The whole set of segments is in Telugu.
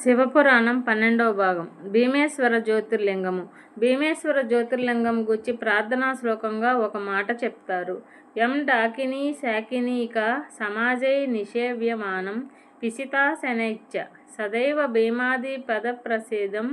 శివపురాణం పన్నెండవ భాగం. భీమేశ్వర జ్యోతిర్లింగము. భీమేశ్వర జ్యోతిర్లింగం గురించి ప్రార్థనా శ్లోకంగా ఒక మాట చెప్తారు. ఎం డాకిని శాకినీక సమాజై నిషేవ్యమానం పిసితాశనైశ్చ సదైవ భీమాది పద ప్రసేదం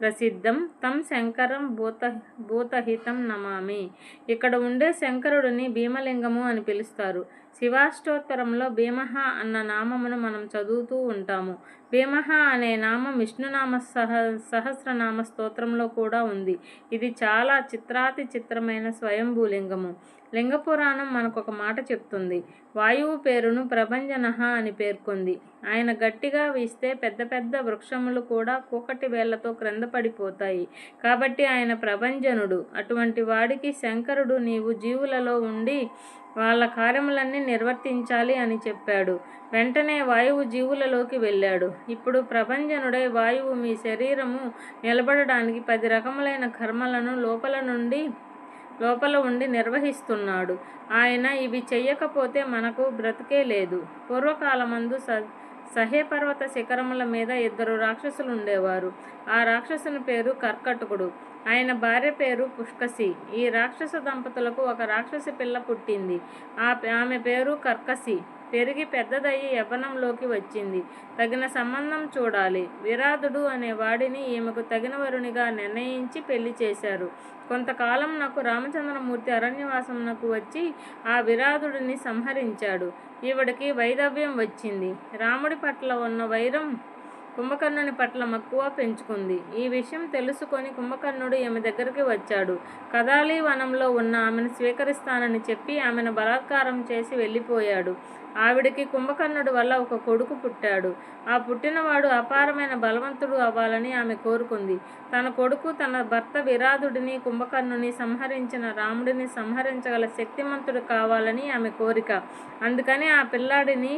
ప్రసిద్ధం. తం శంకరం భూత భూతహితం నమామి. ఇక్కడ ఉండే శంకరుడిని భీమలింగము అని పిలుస్తారు. శివాష్టోత్తరంలో భీమహ అన్న నామమును మనం చదువుతూ ఉంటాము. భీమహ అనే నామం విష్ణునామ సహ సహస్రనామ స్తోత్రంలో కూడా ఉంది. ఇది చాలా చిత్రాతి చిత్రమైన స్వయంభూలింగము. లింగపురాణం మనకు ఒక మాట చెప్తుంది. వాయువు పేరును ప్రభంజనహ అని పేర్కొంది. ఆయన గట్టిగా వీస్తే పెద్ద పెద్ద వృక్షములు కూడా కూకటి వేళ్ళతో క్రింద పడిపోతాయి. కాబట్టి ఆయన ప్రభంజనుడు అటువంటి వాడికి శంకరుడు నీవు జీవులలో ఉండి వాళ్ళ కార్యములన్నీ నిర్వర్తించాలి అని చెప్పాడు. వెంటనే వాయువు జీవులలోకి వెళ్ళాడు. ఇప్పుడు ప్రభంజనుడై వాయువు మీ శరీరము నిలబడడానికి పది రకములైన కర్మలను లోపల నుండి లోపల ఉండి నిర్వహిస్తున్నాడు. ఆయన ఇవి చెయ్యకపోతే మనకు బ్రతికే లేదు. పూర్వకాలమందు స సహేపర్వత శిఖరముల మీద ఇద్దరు రాక్షసులు ఉండేవారు ఆ రాక్షసుని పేరు కర్కటకుడు. ఆయన భార్య పేరు పుష్కసి. ఈ రాక్షస దంపతులకు ఒక రాక్షసి పిల్ల పుట్టింది. ఆ ఆమె పేరు కర్కసి. పెరిగి పెద్దదయ్యి యవ్వనంలోకి వచ్చింది. తగిన సంబంధం చూడాలి. విరాధుడు అనే వాడిని ఈమెకు తగిన వరునిగా నిర్ణయించి పెళ్ళి చేశారు. కొంతకాలం నాకు రామచంద్రమూర్తి అరణ్యవాసమునకు వచ్చి ఆ విరాధుడిని సంహరించాడు. ఈవిడికి వైదవ్యం వచ్చింది. రాముడి పట్ల ఉన్న వైరం కుంభకర్ణుని పట్ల మక్కువ పెంచుకుంది. ఈ విషయం తెలుసుకొని కుంభకర్ణుడు ఈమె దగ్గరికి వచ్చాడు. కదాలి వనంలో ఉన్న ఆమెను స్వీకరిస్తానని చెప్పి ఆమెను బలాత్కారం చేసి వెళ్ళిపోయాడు. ఆవిడికి కుంభకర్ణుడి వల్ల ఒక కొడుకు పుట్టాడు. ఆ పుట్టినవాడు అపారమైన బలవంతుడు అవ్వాలని ఆమె కోరుకుంది. తన కొడుకు తన భర్త విరాధుడిని కుంభకర్ణుని సంహరించిన రాముడిని సంహరించగల శక్తిమంతుడు కావాలని ఆమె కోరిక. అందుకని ఆ పిల్లాడిని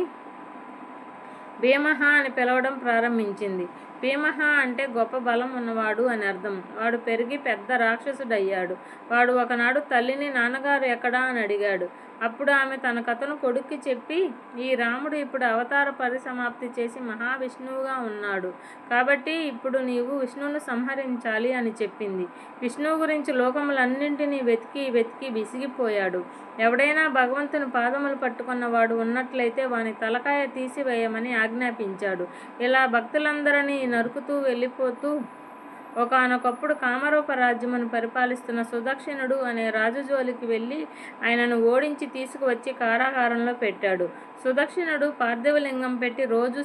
భీమహ అని పిలవడం ప్రారంభించింది. భీమహ అంటే గొప్ప బలం ఉన్నవాడు అని అర్థం. వాడు పెరిగి పెద్ద రాక్షసుడయ్యాడు. వాడు ఒకనాడు తల్లిని నాన్నగారు ఎక్కడా అని అడిగాడు. అప్పుడు ఆమె తన కథను కొడుక్కి చెప్పి ఈ రాముడు ఇప్పుడు అవతార పరిసమాప్తి చేసి మహావిష్ణువుగా ఉన్నాడు. కాబట్టి ఇప్పుడు నీవు విష్ణువును సంహరించాలి అని చెప్పింది. విష్ణువు గురించి లోకములన్నింటినీ వెతికి వెతికి విసిగిపోయాడు. ఎవడైనా భగవంతుని పాదములు పట్టుకున్నవాడు ఉన్నట్లయితే వాని తలకాయ తీసివేయమని ఆజ్ఞాపించాడు. ఇలా భక్తులందరినీ నరుకుతూ వెళ్ళిపోతూ ఒకనొకప్పుడు కామరూప రాజ్యమును పరిపాలిస్తున్న సుదక్షిణుడు అనే రాజు జోలికి వెళ్ళి ఆయనను ఓడించి తీసుకువచ్చి కారాగారంలో పెట్టాడు. సుదక్షిణుడు పార్థివలింగం పెట్టి రోజు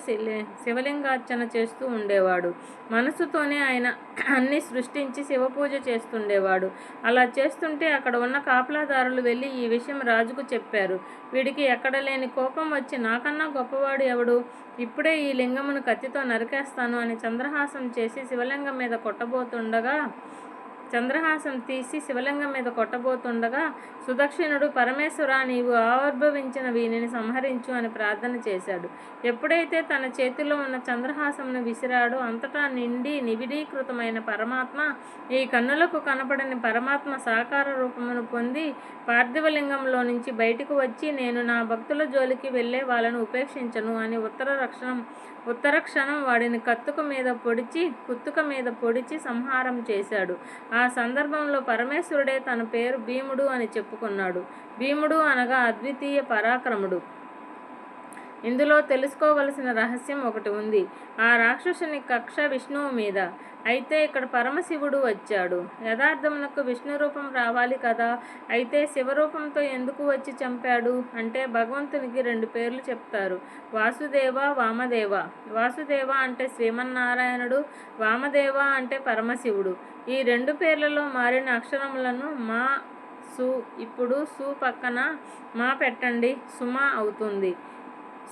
శివలింగార్చన చేస్తూ ఉండేవాడు. మనసుతోనే ఆయన అన్ని సృష్టించి శివపూజ చేస్తుండేవాడు. అలా చేస్తుంటే అక్కడ ఉన్న కాపలాదారులు వెళ్ళి ఈ విషయం రాజుకు చెప్పారు. వీడికి ఎక్కడ లేని కోపం వచ్చి నాకన్నా గొప్పవాడు ఎవడు? ఇప్పుడే ఈ లింగమును కత్తితో నరికేస్తాను అని చంద్రహాసం చేసి శివలింగం మీద కొట్టబోతుండగా చంద్రహాసం తీసి శివలింగం మీద కొట్టబోతుండగా సుదక్షిణుడు పరమేశ్వర నీవు ఆవిర్భవించిన వీనిని సంహరించు అని ప్రార్థన చేశాడు. ఎప్పుడైతే తన చేతిలో ఉన్న చంద్రహాసంను విసిరాడో అంతటా నిండి నిబిడీకృతమైన పరమాత్మ ఈ కన్నులకు కనపడని పరమాత్మ సాకార రూపమును పొంది పార్థివలింగంలో నుంచి బయటకు వచ్చి నేను నా భక్తుల జోలికి వెళ్ళే వాళ్ళను ఉపేక్షించను అని ఉత్తర రక్షణం ఉత్తర క్షణం వాడిని కత్తుక మీద పొడిచి కుత్తుక మీద పొడిచి సంహారం చేశాడు. ఆ సందర్భంలో పరమేశ్వరుడే తన పేరు భీముడు అని చెప్పుకున్నాడు. భీముడు అనగా అద్వితీయ పరాక్రముడు. ఇందులో తెలుసుకోవలసిన రహస్యం ఒకటి ఉంది. ఆ రాక్షసుని కక్ష విష్ణువు మీద. అయితే ఇక్కడ పరమశివుడు వచ్చాడు. యథార్థమునకు విష్ణు రూపం రావాలి కదా? అయితే శివరూపంతో ఎందుకు వచ్చి చంపాడు? అంటే భగవంతునికి రెండు పేర్లు చెప్తారు. వాసుదేవ వామదేవ. వాసుదేవ అంటే శ్రీమన్నారాయణుడు వామదేవ అంటే పరమశివుడు. ఈ రెండు పేర్లలో మారిన అక్షరములను మా సు ఇప్పుడు సు పక్కన మా పెట్టండి సుమ అవుతుంది.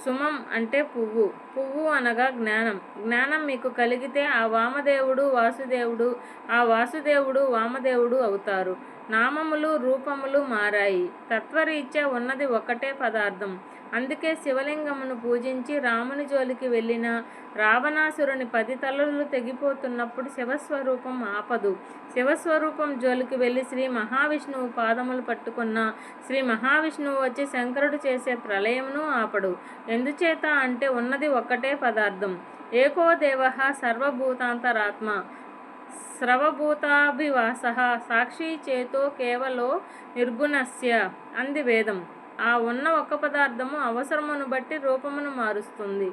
సుమం అంటే పువ్వు. పువ్వు అనగా జ్ఞానం. జ్ఞానం మీకు కలిగితే ఆ వామదేవుడు వాసుదేవుడు ఆ వాసుదేవుడు వామదేవుడు అవుతారు. నామములు రూపములు మారాయి. తత్వరీత్యా ఉన్నది ఒకటే పదార్థం. అందుకే శివలింగమును పూజించి రాముని జోలికి వెళ్ళిన రావణాసురుని పది తలలు తెగిపోతున్నప్పుడు శివస్వరూపం ఆపదు. శివస్వరూపం జోలికి వెళ్ళి శ్రీ మహావిష్ణువు పాదములు పట్టుకున్న శ్రీ మహావిష్ణువు వచ్చి శంకరుడు చేసే ప్రళయమును ఆపడు. ఎందుచేత అంటే ఉన్నది ఒక్కటే పదార్థం. ఏకో దేవ సర్వభూతాంతరాత్మ. స్రవభూతాభివాస సాక్షి చేతో కేవలో నిర్గుణస్య అంది వేదం. ఆ ఉన్న ఒక పదార్థము అవసరమును బట్టి రూపమును మారుస్తుంది.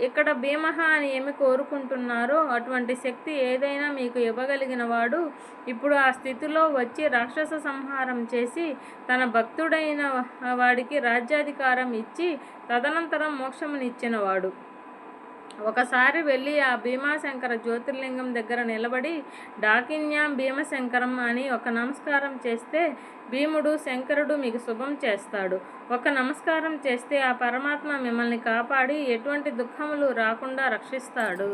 ఇక్కడ భీమహ అని ఏమి కోరుకుంటున్నారో అటువంటి శక్తి ఏదైనా మీకు ఇవ్వగలిగిన వాడు ఇప్పుడు ఆ స్థితిలో వచ్చి రాక్షస సంహారం చేసి తన భక్తుడైన వాడికి రాజ్యాధికారం ఇచ్చి తదనంతరం మోక్షమునిచ్చినవాడు ఒకసారి వెళ్ళి ఆ భీమాశంకర జ్యోతిర్లింగం దగ్గర నిలబడి డాకిన్యాం భీమశంకరం అని ఒక నమస్కారం చేస్తే భీముడు శంకరుడు మీకు శుభం చేస్తాడు. ఒక నమస్కారం చేస్తే ఆ పరమాత్మ మిమ్మల్ని కాపాడి ఎటువంటి దుఃఖములు రాకుండా రక్షిస్తాడు.